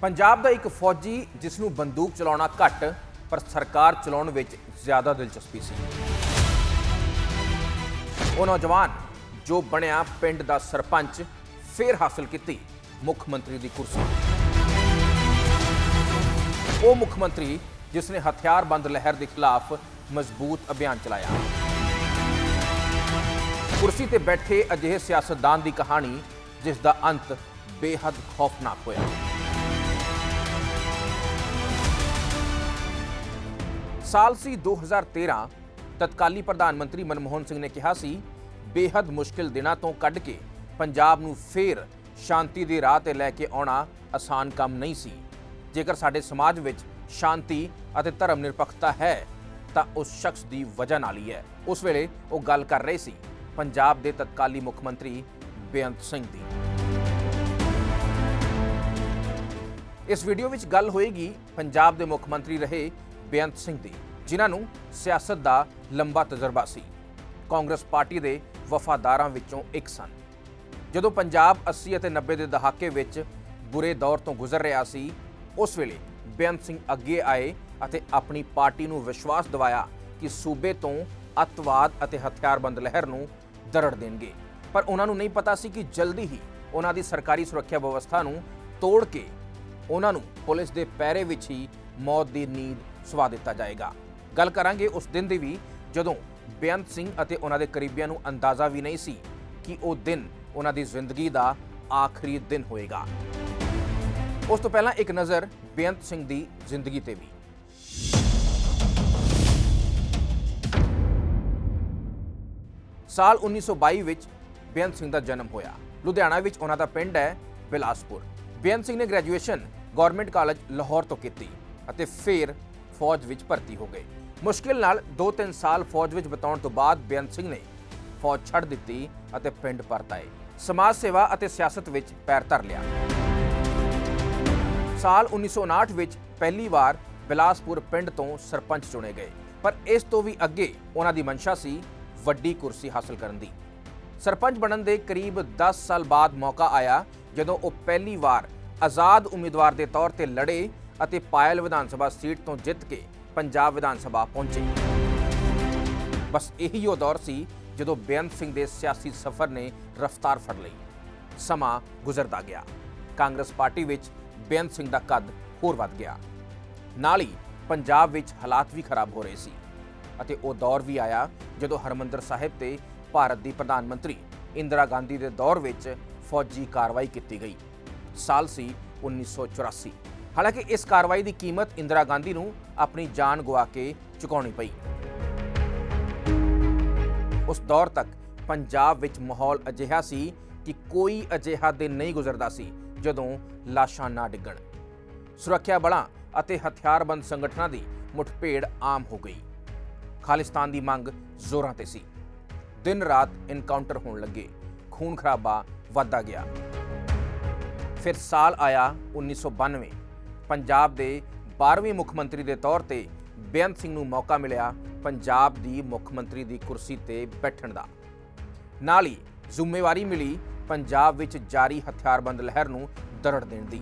ਪੰਜਾਬ ਦਾ ਇੱਕ ਫੌਜੀ ਜਿਸ ਨੂੰ ਬੰਦੂਕ ਚਲਾਉਣਾ ਘੱਟ, ਪਰ ਸਰਕਾਰ ਚਲਾਉਣ ਵਿੱਚ ਜ਼ਿਆਦਾ ਦਿਲਚਸਪੀ ਸੀ। ਉਹ ਨੌਜਵਾਨ ਜੋ ਬਣਿਆ ਪਿੰਡ ਦਾ ਸਰਪੰਚ, ਫਿਰ ਹਾਸਲ ਕੀਤੀ ਮੁੱਖ ਮੰਤਰੀ ਦੀ ਕੁਰਸੀ। ਉਹ ਮੁੱਖ ਮੰਤਰੀ ਜਿਸ ਨੇ ਹਥਿਆਰਬੰਦ ਲਹਿਰ ਦੇ ਖਿਲਾਫ ਮਜ਼ਬੂਤ ਅਭਿਆਨ ਚਲਾਇਆ। ਕੁਰਸੀ ਤੇ ਬੈਠੇ ਅਜਿਹੇ ਸਿਆਸਤਦਾਨ ਦੀ ਕਹਾਣੀ ਜਿਸ ਦਾ ਅੰਤ ਬੇਹੱਦ ਖੌਫਨਾਕ ਹੋਇਆ। ਸਾਲ ਸੀ 2013 ਤਤਕਾਲੀ ਪ੍ਰਧਾਨ ਮੰਤਰੀ ਮਨਮੋਹਨ ਸਿੰਘ ਨੇ ਕਿਹਾ ਸੀ, ਬੇਹੱਦ ਮੁਸ਼ਕਿਲ ਦਿਨਾਂ ਤੋਂ ਕੱਢ ਕੇ ਪੰਜਾਬ ਨੂੰ ਫੇਰ ਸ਼ਾਂਤੀ ਦੇ ਰਾਹ ਤੇ ਲੈ ਕੇ ਆਉਣਾ ਆਸਾਨ ਕੰਮ ਨਹੀਂ ਸੀ। ਜੇਕਰ ਸਾਡੇ ਸਮਾਜ ਵਿੱਚ ਸ਼ਾਂਤੀ ਅਤੇ ਧਰਮ ਨਿਰਪੱਖਤਾ ਹੈ, ਤਾਂ ਉਸ ਸ਼ਖਸ ਦੀ ਵਜ੍ਹਾ ਨਾਲ ਹੀ ਹੈ। ਉਸ ਵੇਲੇ ਉਹ ਗੱਲ ਕਰ ਰਹੇ ਸੀ, ਪੰਜਾਬ ਦੇ ਤਤਕਾਲੀ ਮੁੱਖ ਮੰਤਰੀ ਬੇਅੰਤ ਸਿੰਘ ਦੀ। ਇਸ ਵੀਡੀਓ ਵਿੱਚ ਗੱਲ ਹੋਏਗੀ, ਪੰਜਾਬ ਦੇ ਮੁੱਖ ਮੰਤਰੀ ਰਹੇ ਬੇਅੰਤ ਸਿੰਘ ਦੀ, ਜਿਨ੍ਹਾਂ ਨੂੰ ਸਿਆਸਤ ਦਾ ਲੰਬਾ ਤਜਰਬਾ ਸੀ। ਕਾਂਗਰਸ ਪਾਰਟੀ ਦੇ ਵਫਾਦਾਰਾਂ ਵਿੱਚੋਂ ਇੱਕ ਸਨ। ਜਦੋਂ ਪੰਜਾਬ 80 ਅਤੇ 90 ਦੇ ਦਹਾਕੇ ਵਿੱਚ ਬੁਰੇ ਦੌਰ ਤੋਂ ਗੁਜ਼ਰ ਰਿਹਾ ਸੀ, ਉਸ ਵੇਲੇ ਬੇਅੰਤ ਸਿੰਘ ਅੱਗੇ ਆਏ ਅਤੇ ਆਪਣੀ ਪਾਰਟੀ ਨੂੰ ਵਿਸ਼ਵਾਸ ਦਿਵਾਇਆ ਕਿ ਸੂਬੇ ਤੋਂ ਅੱਤਵਾਦ ਅਤੇ ਹਥਿਆਰਬੰਦ ਲਹਿਰ ਨੂੰ ਦਰੜ ਦੇਣਗੇ। ਪਰ ਉਹਨਾਂ ਨੂੰ ਨਹੀਂ ਪਤਾ ਸੀ ਕਿ ਜਲਦੀ ਹੀ ਉਹਨਾਂ ਦੀ ਸਰਕਾਰੀ ਸੁਰੱਖਿਆ ਵਿਵਸਥਾ ਨੂੰ ਤੋੜ ਕੇ ਉਹਨਾਂ ਨੂੰ ਪੁਲਿਸ ਦੇ ਪੈਰੇ ਵਿੱਚ ਹੀ ਮੌਤ ਦੀ ਨੀਂਦ ਸਵਾ ਦਿੱਤਾ ਜਾਏਗਾ। ਗੱਲ ਕਰਾਂਗੇ ਉਸ ਦਿਨ ਦੀ ਵੀ, ਜਦੋਂ ਬੇਅੰਤ ਸਿੰਘ ਅਤੇ ਉਹਨਾਂ ਦੇ ਕਰੀਬੀਆਂ ਨੂੰ ਅੰਦਾਜ਼ਾ ਵੀ ਨਹੀਂ ਸੀ ਕਿ ਉਹ ਦਿਨ ਉਹਨਾਂ ਦੀ ਜ਼ਿੰਦਗੀ ਦਾ ਆਖਰੀ ਦਿਨ ਹੋਏਗਾ। ਉਸ ਤੋਂ ਪਹਿਲਾਂ ਇੱਕ ਨਜ਼ਰ ਬੇਅੰਤ ਸਿੰਘ ਦੀ ਜ਼ਿੰਦਗੀ ਤੇ ਵੀ। ਸਾਲ 1922 ਵਿੱਚ ਬੇਅੰਤ ਸਿੰਘ ਦਾ ਜਨਮ ਹੋਇਆ। ਲੁਧਿਆਣਾ ਵਿੱਚ ਉਹਨਾਂ ਦਾ ਪਿੰਡ ਹੈ ਬਿਲਾਸਪੁਰ। ਬੇਅੰਤ ਸਿੰਘ ਨੇ ਗ੍ਰੈਜੂਏਸ਼ਨ ਗਵਰਨਮੈਂਟ ਕਾਲਜ ਲਾਹੌਰ ਤੋਂ ਕੀਤੀ ਅਤੇ ਫਿਰ ਫੌਜ ਵਿੱਚ ਭਰਤੀ ਹੋ ਗਏ। ਮੁਸ਼ਕਿਲ ਨਾਲ 2-3 ਸਾਲ ਫੌਜ ਵਿੱਚ ਬਿਤਾਉਣ ਤੋਂ ਬਾਅਦ ਬੇਅੰਤ ਸਿੰਘ ਨੇ ਫੌਜ ਛੱਡ ਦਿੱਤੀ ਅਤੇ ਪਿੰਡ ਪਰਤ ਆਏ। ਸਮਾਜ ਸੇਵਾ ਅਤੇ ਸਿਆਸਤ ਵਿੱਚ ਪੈਰ ਧਰ ਲਿਆ। ਸਾਲ 1959 ਵਿੱਚ ਪਹਿਲੀ ਵਾਰ ਬਿਲਾਸਪੁਰ ਪਿੰਡ ਤੋਂ ਸਰਪੰਚ ਚੁਣੇ ਗਏ, ਪਰ ਇਸ ਤੋਂ ਵੀ ਅੱਗੇ ਉਹਨਾਂ ਦੀ ਮਨਸ਼ਾ ਸੀ ਵੱਡੀ ਕੁਰਸੀ ਹਾਸਲ ਕਰਨ ਦੀ। ਸਰਪੰਚ ਬਣਨ ਦੇ ਕਰੀਬ 10 ਸਾਲ ਬਾਅਦ ਮੌਕਾ ਆਇਆ ਜਦੋਂ ਉਹ ਪਹਿਲੀ ਵਾਰ ਆਜ਼ਾਦ ਉਮੀਦਵਾਰ ਦੇ ਤੌਰ ਤੇ ਲੜੇ ਅਤੇ ਪਾਇਲ ਵਿਧਾਨ ਸਭਾ ਸੀਟ ਤੋਂ ਜਿੱਤ ਕੇ ਪੰਜਾਬ ਵਿਧਾਨ ਸਭਾ ਪਹੁੰਚੇ। ਬਸ ਇਹੀ ਉਹ ਦੌਰ ਸੀ ਜਦੋਂ ਬੇਅੰਤ ਸਿੰਘ ਦੇ ਸਿਆਸੀ ਸਫ਼ਰ ਨੇ ਰਫ਼ਤਾਰ ਫੜ ਲਈ। ਸਮਾਂ ਗੁਜ਼ਰਦਾ ਗਿਆ। ਕਾਂਗਰਸ ਪਾਰਟੀ ਵਿੱਚ ਬੇਅੰਤ ਸਿੰਘ ਦਾ ਕੱਦ ਹੋਰ ਵੱਧ ਗਿਆ। ਨਾਲ ਹੀ ਪੰਜਾਬ ਵਿੱਚ ਹਾਲਾਤ ਵੀ ਖਰਾਬ ਹੋ ਰਹੇ ਸੀ ਅਤੇ ਉਹ ਦੌਰ ਵੀ ਆਇਆ ਜਦੋਂ ਹਰਮੰਦਰ ਸਾਹਿਬ ਤੇ ਭਾਰਤ ਦੀ ਪ੍ਰਧਾਨ ਮੰਤਰੀ ਇੰਦਰਾ ਗਾਂਧੀ ਦੇ ਦੌਰ ਵਿੱਚ ਫੌਜੀ ਕਾਰਵਾਈ ਕੀਤੀ ਗਈ। ਸਾਲ ਸੀ 1984 ਹਾਲਾਂਕਿ ਇਸ ਕਾਰਵਾਈ ਦੀ ਕੀਮਤ ਇੰਦਰਾ ਗਾਂਧੀ ਨੂੰ ਆਪਣੀ ਜਾਨ ਗਵਾ ਕੇ ਚੁਕਾਉਣੀ ਪਈ। ਉਸ ਦੌਰ ਤੱਕ ਪੰਜਾਬ ਵਿੱਚ ਮਾਹੌਲ ਅਜਿਹਾ ਸੀ ਕਿ ਕੋਈ ਅਜਿਹਾ ਦਿਨ ਨਹੀਂ ਗੁਜ਼ਰਦਾ ਸੀ ਜਦੋਂ ਲਾਸ਼ਾਂ ਨਾ ਡਿੱਗਣ। ਸੁਰੱਖਿਆ ਬਲਾਂ ਅਤੇ ਹਥਿਆਰਬੰਦ ਸੰਗਠਨਾਂ ਦੀ ਮੁਠਭੇੜ ਆਮ ਹੋ ਗਈ। ਖਾਲਿਸਤਾਨ ਦੀ ਮੰਗ ਜ਼ੋਰਾਂ ਤੇ ਸੀ। ਦਿਨ ਰਾਤ ਇਨਕਾਊਂਟਰ ਹੋਣ ਲੱਗੇ। ਖੂਨ ਖਰਾਬਾ ਵੱਧਦਾ ਗਿਆ। ਫਿਰ ਸਾਲ ਆਇਆ 1992 ਪੰਜਾਬ ਦੇ 12ਵੇਂ ਮੁੱਖ ਮੰਤਰੀ ਦੇ ਤੌਰ ਤੇ ਬੇਅੰਤ ਸਿੰਘ ਨੂੰ ਮੌਕਾ ਮਿਲਿਆ ਪੰਜਾਬ ਦੀ ਮੁੱਖ ਮੰਤਰੀ ਦੀ ਕੁਰਸੀ ਤੇ ਬੈਠਣ ਦਾ। ਨਾਲ ਹੀ ਜ਼ਿੰਮੇਵਾਰੀ ਮਿਲੀ ਪੰਜਾਬ ਵਿੱਚ ਜਾਰੀ ਹਥਿਆਰਬੰਦ ਲਹਿਰ ਨੂੰ ਦਰੜ ਦੇਣ ਦੀ।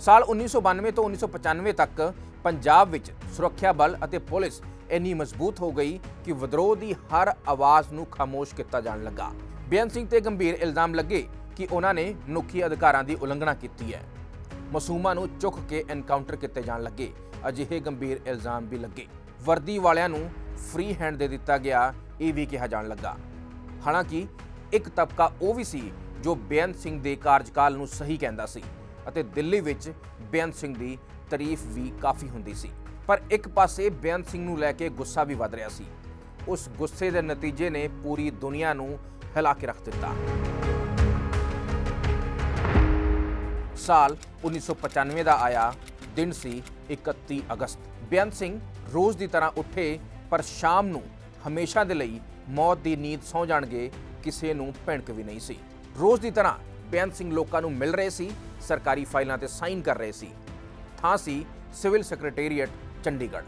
ਸਾਲ 1992 ਤੋਂ 1995 ਤੱਕ ਪੰਜਾਬ ਵਿੱਚ ਸੁਰੱਖਿਆ ਬਲ ਅਤੇ ਪੁਲਿਸ ਇੰਨੀ ਮਜ਼ਬੂਤ ਹੋ ਗਈ ਕਿ ਵਿਦਰੋਹ ਦੀ ਹਰ ਆਵਾਜ਼ ਨੂੰ ਖਾਮੋਸ਼ ਕੀਤਾ ਜਾਣ ਲੱਗਾ। ਬੇਅੰਤ ਸਿੰਘ ਤੇ ਗੰਭੀਰ ਇਲਜ਼ਾਮ ਲੱਗੇ ਕਿ ਉਹਨਾਂ ਨੇ ਮਨੁੱਖੀ ਅਧਿਕਾਰਾਂ ਦੀ ਉਲੰਘਣਾ ਕੀਤੀ ਹੈ। ਮਾਸੂਮਾਂ ਨੂੰ ਚੁੱਕ ਕੇ ਐਨਕਾਊਂਟਰ ਕੀਤੇ ਜਾਣ ਲੱਗੇ। ਅਜਿਹੇ ਗੰਭੀਰ ਇਲਜ਼ਾਮ ਵੀ ਲੱਗੇ। ਵਰਦੀ ਵਾਲਿਆਂ ਨੂੰ ਫ੍ਰੀ ਹੈਂਡ ਦੇ ਦਿੱਤਾ ਗਿਆ, ਇਹ ਵੀ ਕਿਹਾ ਜਾਣ ਲੱਗਾ। ਹਾਲਾਂਕਿ, ਇੱਕ ਤਬਕਾ ਉਹ ਵੀ ਸੀ ਜੋ ਬੇਅੰਤ ਸਿੰਘ ਦੇ ਕਾਰਜਕਾਲ ਨੂੰ ਸਹੀ ਕਹਿੰਦਾ ਸੀ ਅਤੇ ਦਿੱਲੀ ਵਿੱਚ ਬੇਅੰਤ ਸਿੰਘ ਦੀ ਤਾਰੀਫ ਵੀ ਕਾਫੀ ਹੁੰਦੀ ਸੀ। ਪਰ ਇੱਕ ਪਾਸੇ ਬੇਅੰਤ ਸਿੰਘ ਨੂੰ ਲੈ ਕੇ ਗੁੱਸਾ ਵੀ ਵੱਧ ਰਿਹਾ ਸੀ। ਉਸ ਗੁੱਸੇ ਦੇ ਨਤੀਜੇ ਨੇ ਪੂਰੀ ਦੁਨੀਆ ਨੂੰ ਹਿਲਾ ਕੇ ਰੱਖ ਦਿੱਤਾ। ਸਾਲ 1995 ਦਾ ਆਇਆ ਦਿਨ ਸੀ 31 ਅਗਸਤ। ਬੇਅੰਤ ਸਿੰਘ ਰੋਜ਼ ਦੀ ਤਰ੍ਹਾਂ ਉੱਠੇ, ਪਰ ਸ਼ਾਮ ਨੂੰ ਹਮੇਸ਼ਾ ਦੇ ਲਈ ਮੌਤ ਦੀ ਨੀਂਦ ਸੌ ਜਾਣਗੇ, ਕਿਸੇ ਨੂੰ ਭਿਣਕ ਵੀ ਨਹੀਂ ਸੀ। ਰੋਜ਼ ਦੀ ਤਰ੍ਹਾਂ ਬੇਅੰਤ ਸਿੰਘ ਲੋਕਾਂ ਨੂੰ ਮਿਲ ਰਹੇ ਸੀ, ਸਰਕਾਰੀ ਫਾਈਲਾਂ ਤੇ ਸਾਈਨ ਕਰ ਰਹੇ ਸੀ। ਥਾਂ ਸੀ ਸਿਵਲ ਸੈਕਟਰੀਏਟ ਚੰਡੀਗੜ੍ਹ।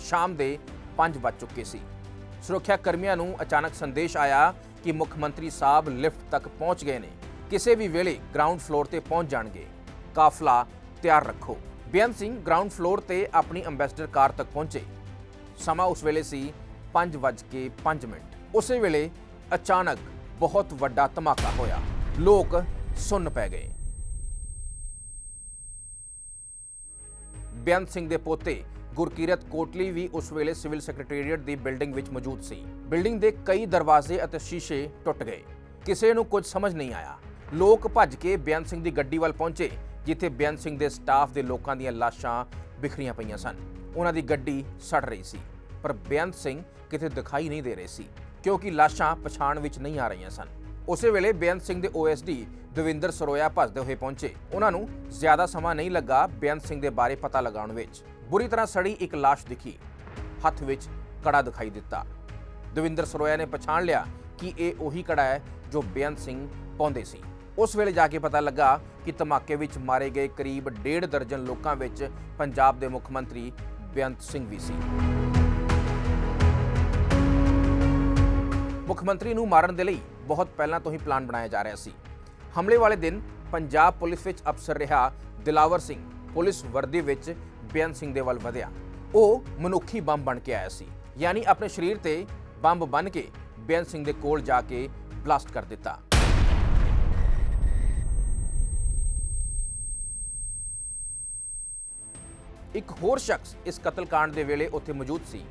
ਸ਼ਾਮ ਦੇ 5 ਵੱਜ ਚੁੱਕੇ ਸੀ। ਸੁਰੱਖਿਆ ਕਰਮੀਆਂ ਨੂੰ ਅਚਾਨਕ ਸੰਦੇਸ਼ ਆਇਆ ਕਿ ਮੁੱਖ ਮੰਤਰੀ ਸਾਹਿਬ ਲਿਫਟ ਤੱਕ ਪਹੁੰਚ ਗਏ ਨੇ। ਕਿਸੇ ਵੀ ਵੇਲੇ ਗਰਾਊਂਡ ਫਲੋਰ ਤੇ ਪਹੁੰਚ ਜਾਣਗੇ। ਕਾਫਲਾ ਤਿਆਰ ਰੱਖੋ। ਬੇਅੰਤ ਸਿੰਘ ਗਰਾਊਂਡ ਫਲੋਰ ਤੇ ਆਪਣੀ ਅੰਬੈਸਡਰ ਕਾਰ ਤੱਕ ਪਹੁੰਚੇ। ਸਮਾਂ ਉਸ ਵੇਲੇ ਸੀ 5:05 ਮਿੰਟ। ਉਸੇ ਵੇਲੇ ਅਚਾਨਕ ਬਹੁਤ ਵੱਡਾ ਧਮਾਕਾ ਹੋਇਆ। ਲੋਕ ਸੁੰਨ ਪੈ ਗਏ। ਬੇਅੰਤ ਸਿੰਘ ਦੇ ਪੋਤੇ ਗੁਰਕੀਰਤ ਕੋਟਲੀ ਵੀ ਉਸ ਵੇਲੇ ਸਿਵਲ ਸੈਕਟਰੀਏਟ ਦੀ ਬਿਲਡਿੰਗ ਵਿੱਚ ਮੌਜੂਦ ਸੀ। ਬਿਲਡਿੰਗ ਦੇ ਕਈ ਦਰਵਾਜ਼ੇ ਅਤੇ ਸ਼ੀਸ਼ੇ ਟੁੱਟ ਗਏ। ਕਿਸੇ ਨੂੰ ਕੁਝ ਸਮਝ ਨਹੀਂ ਆਇਆ। ਲੋਕ ਭੱਜ ਕੇ ਬੇਅੰਤ ਸਿੰਘ ਦੀ ਗੱਡੀ ਵੱਲ ਪਹੁੰਚੇ, ਜਿੱਥੇ ਬੇਅੰਤ ਸਿੰਘ ਦੇ ਸਟਾਫ ਦੇ ਲੋਕਾਂ ਦੀਆਂ ਲਾਸ਼ਾਂ ਬਿਖਰੀਆਂ ਪਈਆਂ ਸਨ। ਉਹਨਾਂ ਦੀ ਗੱਡੀ ਸੜ ਰਹੀ ਸੀ, ਪਰ ਬੇਅੰਤ ਸਿੰਘ ਕਿਤੇ ਦਿਖਾਈ ਨਹੀਂ ਦੇ ਰਹੇ ਸੀ, ਕਿਉਂਕਿ ਲਾਸ਼ਾਂ ਪਛਾਣ ਵਿੱਚ ਨਹੀਂ ਆ ਰਹੀਆਂ ਸਨ। ਉਸੇ ਵੇਲੇ ਬੇਅੰਤ ਸਿੰਘ ਦੇ ਓਐਸਡੀ ਦਵਿੰਦਰ ਸਰੋਇਆ ਭੱਜਦੇ ਹੋਏ ਪਹੁੰਚੇ। ਉਹਨਾਂ ਨੂੰ ਜ਼ਿਆਦਾ ਸਮਾਂ ਨਹੀਂ ਲੱਗਾ ਬੇਅੰਤ ਸਿੰਘ ਦੇ ਬਾਰੇ ਪਤਾ ਲਗਾਉਣ ਵਿੱਚ। ਬੁਰੀ ਤਰ੍ਹਾਂ ਸੜੀ ਇੱਕ ਲਾਸ਼ ਦਿਖੀ। ਹੱਥ ਵਿੱਚ ਕੜਾ ਦਿਖਾਈ ਦਿੱਤਾ। ਦਵਿੰਦਰ ਸਰੋਇਆ ਨੇ ਪਛਾਣ ਲਿਆ ਕਿ ਇਹ ਉਹੀ ਕੜਾ ਹੈ ਜੋ ਬੇਅੰਤ ਸਿੰਘ ਪਾਉਂਦੇ ਸੀ। ਉਸ ਵੇਲੇ ਜਾ ਕੇ ਪਤਾ ਲੱਗਾ ਕਿ ਧਮਾਕੇ ਵਿੱਚ ਮਾਰੇ ਗਏ ਕਰੀਬ ਡੇਢ ਦਰਜਨ ਲੋਕਾਂ ਵਿੱਚ ਪੰਜਾਬ ਦੇ ਮੁੱਖ ਮੰਤਰੀ ਬੇਅੰਤ ਸਿੰਘ ਵੀ ਸੀ। ਮੁੱਖ ਮੰਤਰੀ ਨੂੰ ਮਾਰਨ ਦੇ ਲਈ ਬਹੁਤ ਪਹਿਲਾਂ ਤੋਂ ਹੀ ਪਲਾਨ ਬਣਾਇਆ ਜਾ ਰਿਹਾ ਸੀ। ਹਮਲੇ ਵਾਲੇ ਦਿਨ ਪੰਜਾਬ ਪੁਲਿਸ ਵਿੱਚ ਅਫਸਰ ਰਿਹਾ ਦਿਲਾਵਰ ਸਿੰਘ। ਪੁਲਿਸ ਵਰਦੀ ਵਿੱਚ ਬੇਅੰਤ ਸਿੰਘ ਦੇ ਵੱਲ ਵਧਿਆ। ਉਹ ਮਨੁੱਖੀ ਬੰਬ ਬਣ ਕੇ ਆਇਆ ਸੀ। ਯਾਨੀ ਆਪਣੇ ਸਰੀਰ ਤੇ ਬੰਬ ਬਨ ਕੇ ਬੇਅੰਤ ਸਿੰਘ ਦੇ ਕੋਲ ਜਾ ਕੇ ਬਲਾਸਟ ਕਰ ਦਿੱਤਾ। ਇੱਕ ਹੋਰ ਸ਼ਖਸ ਇਸ ਕਤਲकांड ਦੇ ਵੇਲੇ ਉੱਥੇ ਮੌਜੂਦ ਸੀ।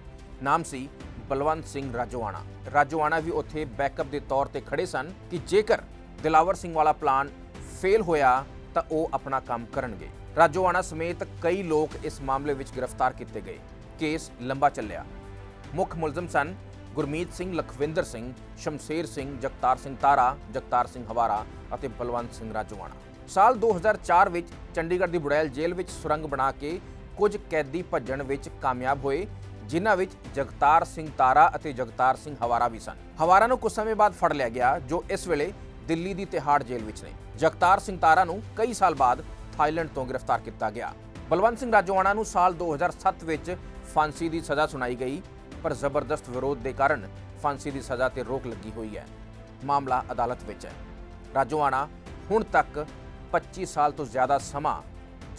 ਨਾਮ ਸੀ ਬਲਵੰਤ ਸਿੰਘ ਰਾਜੋਆਣਾ। ਰਾਜੋਆਣਾ ਵੀ ਉੱਥੇ ਬੈਕਅਪ ਦੇ ਤੌਰ ਤੇ ਖੜੇ ਸਨ ਕਿ ਜੇਕਰ ਦਿਲਾਵਰ ਸਿੰਘ ਵਾਲਾ ਪਲਾਨ ਫੇਲ ਹੋਇਆ ਤਾਂ ਉਹ ਆਪਣਾ ਕੰਮ ਕਰਨਗੇ। ਰਾਜੋਆਣਾ ਸਮੇਤ ਕਈ ਲੋਕ ਇਸ ਮਾਮਲੇ ਵਿੱਚ ਗ੍ਰਿਫਤਾਰ ਕੀਤੇ ਗਏ। ਕੇਸ ਲੰਬਾ ਚੱਲਿਆ। ਮੁੱਖ ਮੁਲਜ਼ਮ ਸਨ ਗੁਰਮੀਤ ਸਿੰਘ, ਲਖਵਿੰਦਰ ਸਿੰਘ, ਸ਼ਮਸ਼ੇਰ ਸਿੰਘ, ਜਗਤਾਰ ਸਿੰਘ ਤਾਰਾ, ਜਗਤਾਰ ਸਿੰਘ ਹਵਾਰਾ ਅਤੇ ਬਲਵੰਤ ਸਿੰਘ ਰਾਜੋਆਣਾ। ਸਾਲ 2004 ਵਿੱਚ ਚੰਡੀਗੜ੍ਹ ਦੀ ਬੁੜੈਲ ਜੇਲ੍ਹ ਵਿੱਚ ਸੁਰੰਗ ਬਣਾ ਕੇ ਕੁਝ ਕੈਦੀ ਭੱਜਣ ਵਿੱਚ ਕਾਮਯਾਬ ਹੋਏ, ਜਿਨ੍ਹਾਂ ਵਿੱਚ ਜਗਤਾਰ ਸਿੰਘ ਤਾਰਾ ਅਤੇ ਜਗਤਾਰ ਸਿੰਘ ਹਵਾਰਾ ਵੀ ਸਨ। ਹਵਾਰਾ ਨੂੰ ਕੁਝ ਸਮੇਂ ਬਾਅਦ ਫੜ ਲਿਆ ਗਿਆ, ਜੋ ਇਸ ਵੇਲੇ ਦਿੱਲੀ ਦੀ ਤਿਹਾੜ ਜੇਲ੍ਹ ਵਿੱਚ ਨੇ। ਜਗਤਾਰ ਸਿੰਘ ਤਾਰਾ ਨੂੰ ਕਈ ਸਾਲ ਬਾਅਦ ਥਾਈਲੈਂਡ ਤੋਂ ਗ੍ਰਿਫਤਾਰ ਕੀਤਾ ਗਿਆ। ਬਲਵੰਤ ਸਿੰਘ ਰਾਜੋਆਣਾ ਨੂੰ ਸਾਲ 2007 ਵਿੱਚ ਫਾਂਸੀ ਦੀ ਸਜ਼ਾ ਸੁਣਾਈ ਗਈ, ਪਰ ਜ਼ਬਰਦਸਤ ਵਿਰੋਧ ਦੇ ਕਾਰਨ ਫਾਂਸੀ ਦੀ ਸਜ਼ਾ ਤੇ ਰੋਕ ਲੱਗੀ ਹੋਈ ਹੈ। ਮਾਮਲਾ ਅਦਾਲਤ ਵਿੱਚ ਹੈ। ਰਾਜੋਆਣਾ ਹੁਣ ਤੱਕ 25 ਸਾਲ ਤੋਂ ਜ਼ਿਆਦਾ ਸਮਾਂ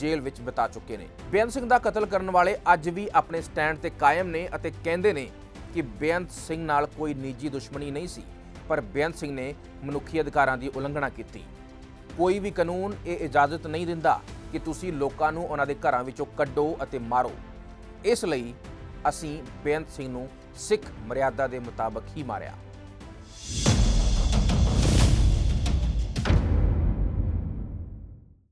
ਜੇਲ੍ਹ ਵਿੱਚ ਬਿਤਾ ਚੁੱਕੇ ਨੇ। ਬੇਅੰਤ ਸਿੰਘ ਦਾ ਕਤਲ ਕਰਨ ਵਾਲੇ ਅੱਜ ਵੀ ਆਪਣੇ ਸਟੈਂਡ ਤੇ ਕਾਇਮ ਨੇ ਅਤੇ ਕਹਿੰਦੇ ਨੇ ਕਿ ਬੇਅੰਤ ਸਿੰਘ ਨਾਲ ਕੋਈ ਨਿੱਜੀ ਦੁਸ਼ਮਣੀ ਨਹੀਂ ਸੀ, ਪਰ ਬੇਅੰਤ ਸਿੰਘ ਨੇ ਮਨੁੱਖੀ ਅਧਿਕਾਰਾਂ ਦੀ ਉਲੰਘਣਾ ਕੀਤੀ। ਕੋਈ ਵੀ ਕਾਨੂੰਨ ਇਹ ਇਜਾਜ਼ਤ ਨਹੀਂ ਦਿੰਦਾ ਕਿ ਤੁਸੀਂ ਲੋਕਾਂ ਨੂੰ ਉਹਨਾਂ ਦੇ ਘਰਾਂ ਵਿੱਚੋਂ ਕੱਢੋ ਅਤੇ ਮਾਰੋ। ਇਸ ਲਈ ਅਸੀਂ ਬੇਅੰਤ ਸਿੰਘ ਨੂੰ ਸਿੱਖ ਮਰਿਆਦਾ ਦੇ ਮੁਤਾਬਕ ਹੀ ਮਾਰਿਆ।